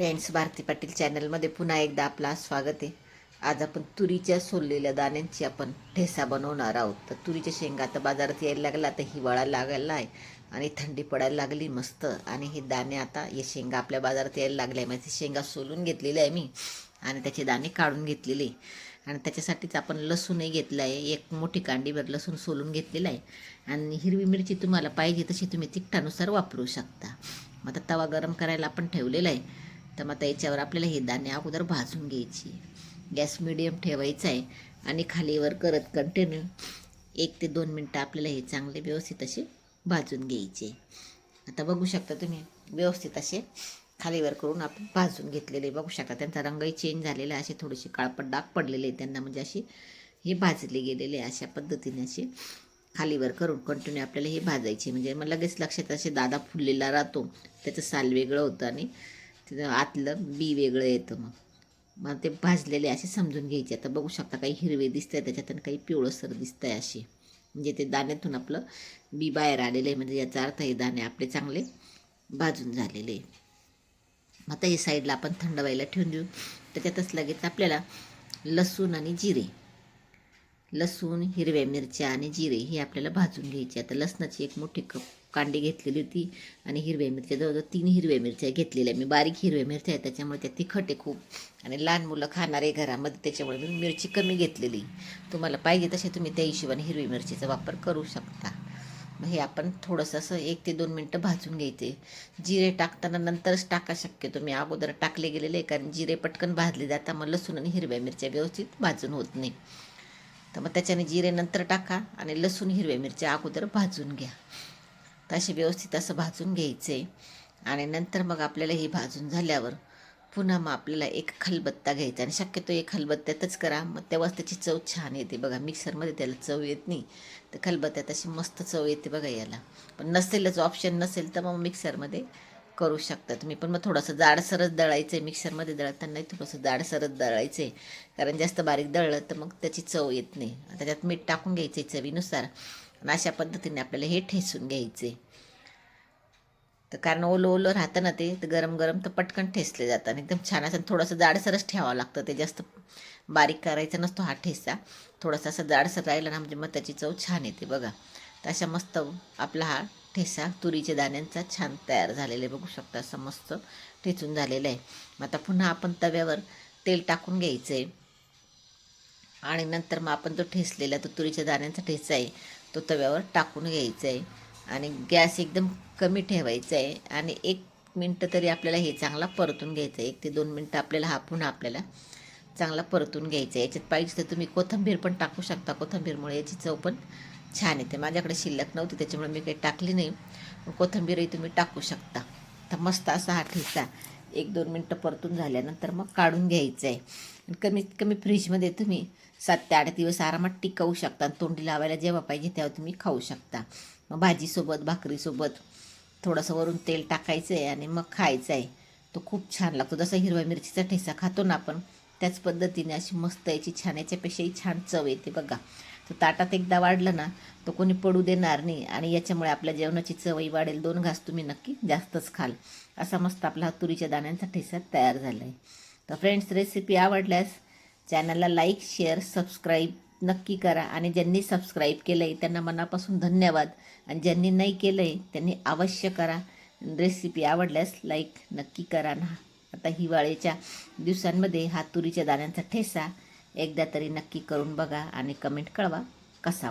Friends Bharti Patil चॅनलमध्ये पुन्हा एकदा आपला स्वागत आहे. आज आपण तुरीच्या सोललेल्या दाण्यांची आपण ठेसा बनवणार आहोत. तर तुरीच्या शेंगा आता बाजारात यायला लागला तर हिवाळा लागायला आहे आणि थंडी पडायला लागली मस्त. आणि हे दाणे आता हे शेंगा आपल्या बाजारात यायला लागल्या आहे म्हणजे शेंगा सोलून घेतलेले आहे मी आणि त्याचे दाणे काढून घेतलेले आणि त्याच्यासाठीच आपण लसूणही घेतलं आहे. एक मोठी कांडीभर लसूण सोलून घेतलेलं आहे. आणि हिरवी मिरची तुम्हाला पाहिजे तशी तुम्ही तिखटानुसार वापरू शकता. मग आता तवा गरम करायला आपण ठेवलेला आहे. तर मग आता याच्यावर आपल्याला हे दाणे अगोदर भाजून घ्यायची. गॅस मिडियम ठेवायचा आहे आणि खालीवर करत कंटिन्यू एक ते दोन मिनटं आपल्याला हे चांगले व्यवस्थित असे भाजून घ्यायचे. आता बघू शकता तुम्ही व्यवस्थित असे खालीवर करून आपण भाजून घेतलेले बघू शकता त्यांचा रंगही चेंज झालेला आहे. असे थोडेसे काळपट डाग पडलेले त्यांना म्हणजे अशी हे भाजले गेलेले आहे. अशा पद्धतीने असे खालीवर करून कंटिन्यू आपल्याला हे भाजायचे म्हणजे मग लगेच लक्षात असे दादा फुललेला राहतो. त्याचं साल वेगळं होतं आणि तिथं आतलं बी वेगळं येतं मग. मग ते भाजलेले असे समजून घ्यायचे. आता बघू शकता काही हिरवे दिसत आहे त्याच्यातून काही पिवळसर दिसत आहे असे. म्हणजे ते दाण्यातून आपलं बी बाहेर आलेलं आहे. म्हणजे याचा अर्थ हे दाणे आपले चांगले भाजून झालेले आहे. आता हे साईडला आपण थंड व्हायला ठेवून देऊ. त्याच्यातच लगेच आपल्याला लसूण आणि जिरे लसूण हिरव्या मिरच्या आणि जिरे हे आपल्याला भाजून घ्यायचे. आता लसणाची एक मोठी कप कांडी घेतलेली होती आणि हिरव्या मिरच्या जवळजवळ तीन हिरव्या मिरच्या घेतलेल्या. मी बारीक हिरव्या मिरच्या आहेत त्याच्यामुळे त्या तिखट आहे खूप. आणि लहान मुलं खाणारे घरामध्ये त्याच्यामुळे मी मिरची कमी घेतलेली. तुम्हाला पाहिजे तसे तुम्ही त्या हिशोबाने हिरवी मिरचीचा वापर करू शकता. मग हे आपण थोडंसं असं एक ते दोन मिनटं भाजून घ्यायचे. जिरे टाकताना नंतरच टाका शक्यतो. मी अगोदर टाकले गेलेले कारण जिरे पटकन भाजले जातात मग लसूण आणि हिरव्या मिरच्या व्यवस्थित भाजून होत नाही. तर मग त्याच्याने जिरे नंतर टाका आणि लसूण हिरव्या मिरच्या अगोदर भाजून घ्या. तसे व्यवस्थित असं भाजून घ्यायचे. आणि नंतर मग आपल्याला हे भाजून झाल्यावर पुन्हा मग आपल्याला एक खलबत्ता घ्यायचा. आणि शक्यतो एक खलबत्त्यातच करा. मग तेव्हाच त्याची चव छान येते. बघा मिक्सरमध्ये त्याला चव येत नाही. तर खलबत्त्यात अशी मस्त चव येते बघा याला. पण नसेलच ऑप्शन नसेल तर मग मिक्सरमध्ये करू शकता. तुम्ही पण मग थोडंसं जाडसरच दळायचं आहे मिक्सरमध्ये दळताना थोडंसं जाडसरच दळायचं आहे कारण जास्त बारीक दळलं तर मग त्याची चव येत नाही. त्याच्यात मीठ टाकून घ्यायचं आहे चवीनुसार. आणि अशा पद्धतीने आपल्याला हे ठेसून घ्यायचे तर कारण ओलं ओलं राहतं ना ते तर गरम गरम तर पटकन ठेसले जातं आणि एकदम छान असं थोडंसं जाडसरच ठेवावं लागतं. ते जास्त बारीक करायचा नसतो हा ठेसा थोडासा असं जाडसर राहिला ना म्हणजे मग त्याची चव छान येते बघा. तर अशा मस्त आपला हा ठेसा तुरीच्या दाण्यांचा छान तयार झालेला आहे. बघू शकता असं मस्त ठेचून झालेलं आहे. मग आता पुन्हा आपण तव्यावर तेल टाकून घ्यायचं आहे आणि नंतर मग आपण जो ठेसलेला तो तुरीच्या दाण्यांचा ठेचा आहे तो तव्यावर टाकून घ्यायचा आहे आणि गॅस एकदम कमी ठेवायचा आहे आणि एक मिनटं तरी आपल्याला हे चांगला परतून घ्यायचं आहे एक ते दोन मिनटं आपल्याला हा पुन्हा आपल्याला चांगला परतून घ्यायचा आहे याच्यात पाहिजे तर तुम्ही कोथिंबीर पण टाकू शकता. कोथिंबीरमुळे याची चव पण छान येते माझ्याकडे शिल्लक नव्हती त्याच्यामुळे मी काही टाकली नाही. कोथिंबीरही तुम्ही टाकू शकता. तर मस्त असा हा ठेचा. एक दोन मिनटं परतून झाल्यानंतर मग काढून घ्यायचं आहे कमीत कमी फ्रीजमध्ये तुम्ही सात ते आठ दिवस आरामात टिकवू शकता. तोंडी लावायला जेव्हा पाहिजे तेव्हा तुम्ही खाऊ शकता. मग भाजीसोबत भाकरीसोबत थोडंसं वरून तेल टाकायचं आहे आणि मग खायचं आहे तो खूप छान लागतो. जसा हिरव्या मिरचीचा ठेसा खातो ना आपण त्याच पद्धतीने अशी मस्त याची छान याच्यापेक्षाही छान चव येते बघा. तर ताटात एकदा वाढलं ना तो कोणी पडू देणार नाही. आणि याच्यामुळे आपल्या जेवणाची चवही वाढेल. दोन घास तुम्ही नक्की जास्तच खाल. असा मस्त आपला हा तुरीच्या दाण्यांचा ठेसा तयार झाला आहे तर फ्रेंड्स रेसिपी आवडल्यास चॅनलला लाईक शेअर सबस्क्राईब नक्की करा. आणि ज्यांनी सबस्क्राईब केलं आहे त्यांना मनापासून धन्यवाद. आणि ज्यांनी नाही केलं आहे त्यांनी अवश्य करा. रेसिपी आवडल्यास लाईक नक्की करा ना. आता हिवाळ्याच्या दिवसांमध्ये हा तुरीच्या दाण्यांचा ठेसा एकदा तरी नक्की करून बघा आणि कमेंट कळवा कसा